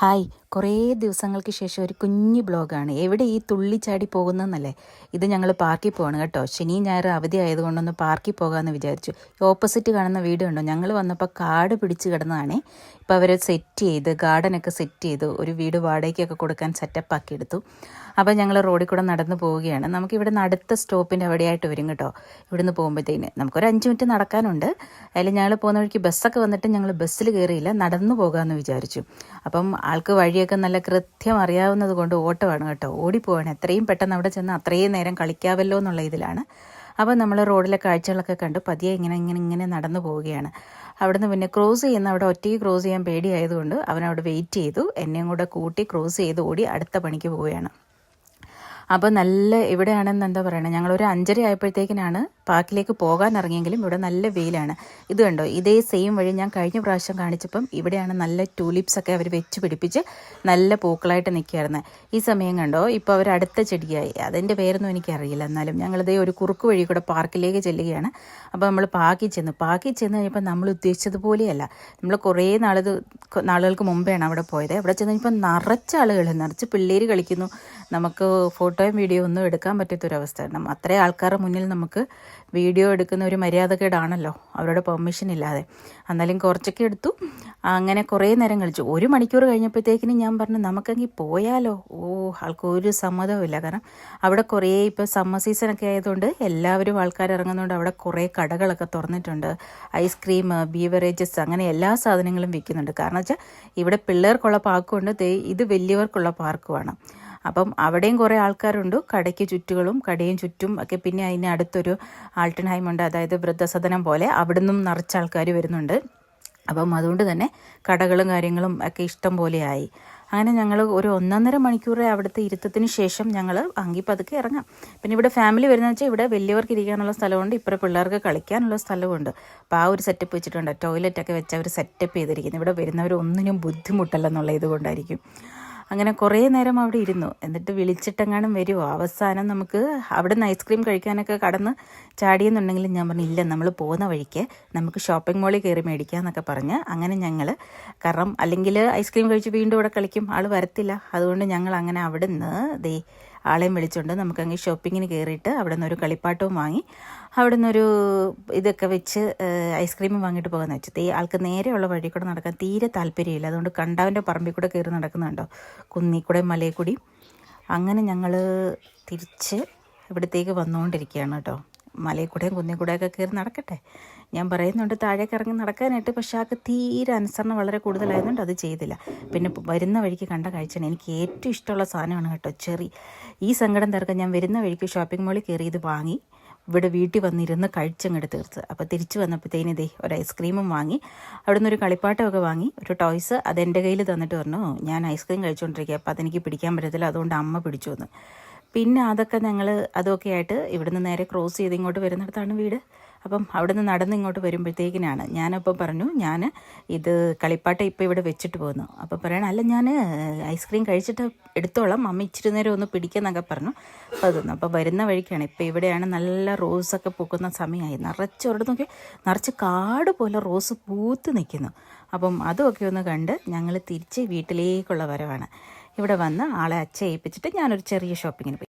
Hi. കുറേ ദിവസങ്ങൾക്ക് ശേഷം ഒരു കുഞ്ഞു ബ്ലോഗാണ്. എവിടെ ഈ തുള്ളിച്ചാടി പോകുന്നതെന്നല്ലേ? ഇത് ഞങ്ങൾ പാർക്കിൽ പോവാണ് കേട്ടോ. ശനി ഞായർ അവധി ആയതുകൊണ്ടൊന്ന് പാർക്കിൽ പോകാമെന്ന് വിചാരിച്ചു. ഓപ്പോസിറ്റ് കാണുന്ന വീട് ഉണ്ടോ ഞങ്ങൾ വന്നപ്പോൾ കാട് പിടിച്ച് കിടന്നതാണേ. ഇപ്പോൾ അവർ സെറ്റ് ചെയ്ത് ഗാർഡനൊക്കെ സെറ്റ് ചെയ്തു ഒരു വീട് വാടകയ്ക്കൊക്കെ കൊടുക്കാൻ സെറ്റപ്പ് ആക്കി എടുത്തു. അപ്പോൾ ഞങ്ങൾ റോഡിൽ കൂടെ നടന്നു പോവുകയാണ്. നമുക്കിവിടെ നിന്ന് അടുത്ത സ്റ്റോപ്പിന്റെ അവിടെയായിട്ട് വരും കേട്ടോ. ഇവിടുന്ന് പോകുമ്പോഴത്തേന് നമുക്കൊരു അഞ്ച് മിനിറ്റ് നടക്കാനുണ്ട്. അതിൽ ഞങ്ങൾ പോകുന്ന വഴിക്ക് ബസ്സൊക്കെ വന്നിട്ട് ഞങ്ങൾ ബസ്സിൽ കയറിയില്ല. നടന്നു പോകാമെന്ന് വിചാരിച്ചു. അപ്പം ആൾക്ക് വഴിയൊക്കെ നല്ല കൃത്യം അറിയാവുന്നത് കൊണ്ട് ഓട്ടമാണ് കേട്ടോ. ഓടിപ്പോവാണ്. എത്രയും പെട്ടെന്ന് അവിടെ ചെന്ന് അത്രയും നേരം കളിക്കാവല്ലോ എന്നുള്ള ഇതിലാണ്. അപ്പോൾ നമ്മൾ റോഡിലെ കാഴ്ചകളൊക്കെ കണ്ട്. പതിയെ ഇങ്ങനെ ഇങ്ങനെ ഇങ്ങനെ നടന്നു പോവുകയാണ്. അവിടുന്ന് പിന്നെ ക്രോസ് ചെയ്യുന്ന അവിടെ ഒറ്റയ്ക്ക് ക്രോസ് ചെയ്യാൻ പേടിയായതുകൊണ്ട് അവനവിടെ വെയിറ്റ് ചെയ്തു. എന്നെയും കൂടെ കൂട്ടി ക്രോസ് ചെയ്ത് ഓടി അടുത്ത പണിക്ക് പോവുകയാണ്. അപ്പോൾ നല്ല ഇവിടെയാണെന്ന് എന്താ പറയുന്നത് ഞങ്ങളൊരു അഞ്ചര ആയപ്പോഴത്തേക്കിനാണ് പാർക്കിലേക്ക് പോകാൻ ഇറങ്ങിയെങ്കിലും ഇവിടെ നല്ല വെയിലാണ്. ഇത് കണ്ടോ? ഇതേ സെയിം വഴി ഞാൻ കഴിഞ്ഞ പ്രാവശ്യം കാണിച്ചപ്പം ഇവിടെയാണ് നല്ല ടൂലിപ്സ് ഒക്കെ അവർ വെച്ച് പിടിപ്പിച്ച് നല്ല പൂക്കളായിട്ട് നിൽക്കുകയായിരുന്നു. ഈ സമയം കണ്ടോ? ഇപ്പോൾ അവർ അടുത്ത ചെടിയായി. അതിന്റെ പേരൊന്നും എനിക്കറിയില്ല. എന്നാലും ഞങ്ങളിതേ ഒരു കുറുക്ക് വഴി കൂടെ പാർക്കിലേക്ക് ചെല്ലുകയാണ്. അപ്പോൾ നമ്മൾ പാക്കി ചെന്നു. പാക്കി ചെന്ന് കഴിഞ്ഞപ്പോൾ നമ്മൾ ഉദ്ദേശിച്ചതുപോലെയല്ല നമ്മൾ കുറേ നാളത് നാളുകൾക്ക് മുമ്പെയാണ് അവിടെ പോയത്. അവിടെ ചെന്ന് കഴിഞ്ഞപ്പോൾ നിറച്ച ആളുകൾ നിറച്ച് പിള്ളേർ കളിക്കുന്നു. നമുക്ക് ഫോട്ടോയും വീഡിയോ ഒന്നും എടുക്കാൻ പറ്റാത്തൊരവസ്ഥ. അത്രയും ആൾക്കാരുടെ മുന്നിൽ നമുക്ക് വീഡിയോ എടുക്കുന്ന ഒരു മര്യാദക്കേടാണല്ലോ. അവരുടെ പെർമിഷൻ ഇല്ലാതെ. എന്നാലും കുറച്ചൊക്കെ എടുത്തു. അങ്ങനെ കുറേ നേരം കളിച്ചു. ഒരു മണിക്കൂർ കഴിഞ്ഞപ്പോഴത്തേക്കിനും ഞാൻ പറഞ്ഞു നമുക്കെങ്കിൽ പോയാലോ? ഓ ആൾക്ക് ഒരു സമ്മതവുമില്ല കാരണം അവിടെ കുറേ ഇപ്പോൾ സമ്മർ സീസണൊക്കെ ആയതുകൊണ്ട് എല്ലാവരും ആൾക്കാർ ഇറങ്ങുന്നതുകൊണ്ട് അവിടെ കുറേ കടകളൊക്കെ തുറന്നിട്ടുണ്ട്. ഐസ്ക്രീം ബീവറേജസ് അങ്ങനെ എല്ലാ സാധനങ്ങളും വിൽക്കുന്നുണ്ട്. കാരണം വെച്ചാൽ ഇവിടെ പിള്ളേർക്കുള്ള പാർക്കുണ്ട് ഇത് വലിയവർക്കുള്ള പാർക്കുമാണ് അപ്പം അവിടെയും കുറേ ആൾക്കാരുണ്ട്. കടയ്ക്ക് ചുറ്റുകളും കടയും ചുറ്റും ഒക്കെ പിന്നെ അതിന് അടുത്തൊരു ആൾട്ടൻഹൈമുണ്ട് അതായത് വൃദ്ധസദനം പോലെ അവിടെ നിന്നും നിറച്ച ആൾക്കാർ വരുന്നുണ്ട്. അപ്പം അതുകൊണ്ട് തന്നെ കടകളും കാര്യങ്ങളും ഒക്കെ ഇഷ്ടം പോലെയായി അങ്ങനെ ഞങ്ങൾ ഒരു ഒന്നൊന്നര മണിക്കൂർ അവിടുത്തെ ഇരുത്തത്തിന് ശേഷം ഞങ്ങൾ അങ്കി പതുക്കെ ഇറങ്ങാം. പിന്നെ ഇവിടെ ഫാമിലി വരുന്നത് വെച്ചാൽ ഇവിടെ വലിയവർക്ക് ഇരിക്കാനുള്ള സ്ഥലമുണ്ട്. ഇപ്പുറം പിള്ളേർക്ക് കളിക്കാനുള്ള സ്ഥലമുണ്ട് അപ്പോൾ ആ ഒരു സെറ്റപ്പ് വെച്ചിട്ടുണ്ട്. ടോയ്ലറ്റൊക്കെ വെച്ച് അവർ സെറ്റപ്പ് ചെയ്തിരിക്കുന്നത് ഇവിടെ വരുന്നവർ ഒന്നിനും ബുദ്ധിമുട്ടല്ലെന്നുള്ള ഇതുകൊണ്ടായിരിക്കും. അങ്ങനെ കുറേ നേരം അവിടെ ഇരുന്നു. എന്നിട്ട് വിളിച്ചിട്ടെങ്ങാനും വരുമോ അവസാനം നമുക്ക് അവിടെ നിന്ന് ഐസ്ക്രീം കഴിക്കാനൊക്കെ കടന്ന് ചാടിയെന്നുണ്ടെങ്കിലും ഞാൻ പറഞ്ഞു ഇല്ല നമ്മൾ പോകുന്ന വഴിക്ക് നമുക്ക് ഷോപ്പിംഗ് മോളിൽ കയറി മേടിക്കാമെന്നൊക്കെ പറഞ്ഞ് അങ്ങനെ ഞങ്ങൾ കാരണം അല്ലെങ്കിൽ ഐസ്ക്രീം കഴിച്ച് വീണ്ടും ഇവിടെ കളിക്കും. ആൾ വരത്തില്ല. അതുകൊണ്ട് ഞങ്ങൾ അങ്ങനെ അവിടെ നിന്ന് ദേ ആളെയും വിളിച്ചുകൊണ്ട് നമുക്കങ്ങ് ഷോപ്പിങ്ങിന് കയറിയിട്ട് അവിടെ നിന്നൊരു കളിപ്പാട്ടവും വാങ്ങി അവിടെ നിന്നൊരു ഇതൊക്കെ വെച്ച് ഐസ്ക്രീമും വാങ്ങിയിട്ട് പോകാമെന്ന് വെച്ചു തീ ആൾക്ക് നേരെയുള്ള വഴി കൂടെ നടക്കാൻ തീരെ താല്പര്യമില്ല. അതുകൊണ്ട് കണ്ടാവിന്റെ പറമ്പിൽ കൂടെ കയറി നടക്കുന്നുണ്ടോ കുന്നി കൂടെ മലയിൽ കൂടി അങ്ങനെ ഞങ്ങൾ തിരിച്ച് ഇവിടത്തേക്ക് വന്നുകൊണ്ടിരിക്കുകയാണ് കേട്ടോ. മലയിൽ കൂടെയും കുന്നിൽ കൂടെയൊക്കെ കയറി നടക്കട്ടെ. ഞാൻ പറയുന്നുണ്ട് താഴേക്ക് ഇറങ്ങി നടക്കാനായിട്ട് പക്ഷേ ആൾക്ക് തീരെ അനുസരണം വളരെ കൂടുതലായതുകൊണ്ട് അത് ചെയ്തില്ല. പിന്നെ വരുന്ന വഴിക്ക് കണ്ട കാഴ്ചയാണ്. എനിക്ക് ഏറ്റവും ഇഷ്ടമുള്ള സാധനമാണ് കേട്ടോ ചെറി. ഈ സങ്കടം തീർക്കാൻ ഞാൻ വരുന്ന വഴിക്ക് ഷോപ്പിംഗ് മോളിൽ കയറി ഇത് വാങ്ങി ഇവിടെ വീട്ടിൽ വന്നിരുന്ന് കഴിച്ചങ്ങോട്ട് തീർത്ത്. അപ്പോൾ തിരിച്ച് വന്നപ്പോഴത്തേന് ഇതേ ഒരു ഐസ്ക്രീമും വാങ്ങി അവിടെ നിന്ന് ഒരു കളിപ്പാട്ടമൊക്കെ വാങ്ങി ഒരു ടോയ്സ് അത് എന്റെ കയ്യിൽ തന്നിട്ട് പറഞ്ഞു ഞാൻ ഐസ്ക്രീം കഴിച്ചുകൊണ്ടിരിക്കുക അപ്പോൾ അതെനിക്ക് പിടിക്കാൻ പറ്റത്തില്ല അതുകൊണ്ട് അമ്മ പിടിച്ചു വന്ന് പിന്നെ അതൊക്കെ ഞങ്ങൾ അതൊക്കെ ആയിട്ട് ഇവിടുന്ന് നേരെ ക്രോസ് ചെയ്ത് ഇങ്ങോട്ട് വരുന്നിടത്താണ് വീട്. അപ്പം അവിടുന്ന് നടന്ന് ഇങ്ങോട്ട് വരുമ്പോഴത്തേക്കിനാണ് ഞാനപ്പോൾ പറഞ്ഞു ഞാൻ ഇത് കളിപ്പാട്ട ഇപ്പോൾ ഇവിടെ വെച്ചിട്ട് പോകുന്നു അപ്പോൾ പറയണം അല്ല ഞാൻ ഐസ്ക്രീം കഴിച്ചിട്ട് എടുത്തോളാം അമ്മ ഇച്ചിരി നേരം ഒന്ന് പിടിക്കുന്നൊക്കെ പറഞ്ഞു. അപ്പോൾ അതൊന്നും അപ്പോൾ വരുന്ന വഴിക്കാണ് ഇപ്പോൾ ഇവിടെയാണ് നല്ല റോസൊക്കെ പൂക്കുന്ന സമയമായി. നിറച്ച് ഒരിടത്ത് നോക്കി നിറച്ച് കാട് പോലെ റോസ് പൂത്ത് നിൽക്കുന്നു. അപ്പം അതൊക്കെ ഒന്ന് കണ്ട് ഞങ്ങൾ തിരിച്ച് വീട്ടിലേക്കുള്ള വരവാണ്. ഇവിടെ വന്ന് ആളെ അച്ഛ ഏൽപ്പിച്ചിട്ട് ഞാനൊരു ചെറിയ ഷോപ്പിങ്ങിന് പോയി.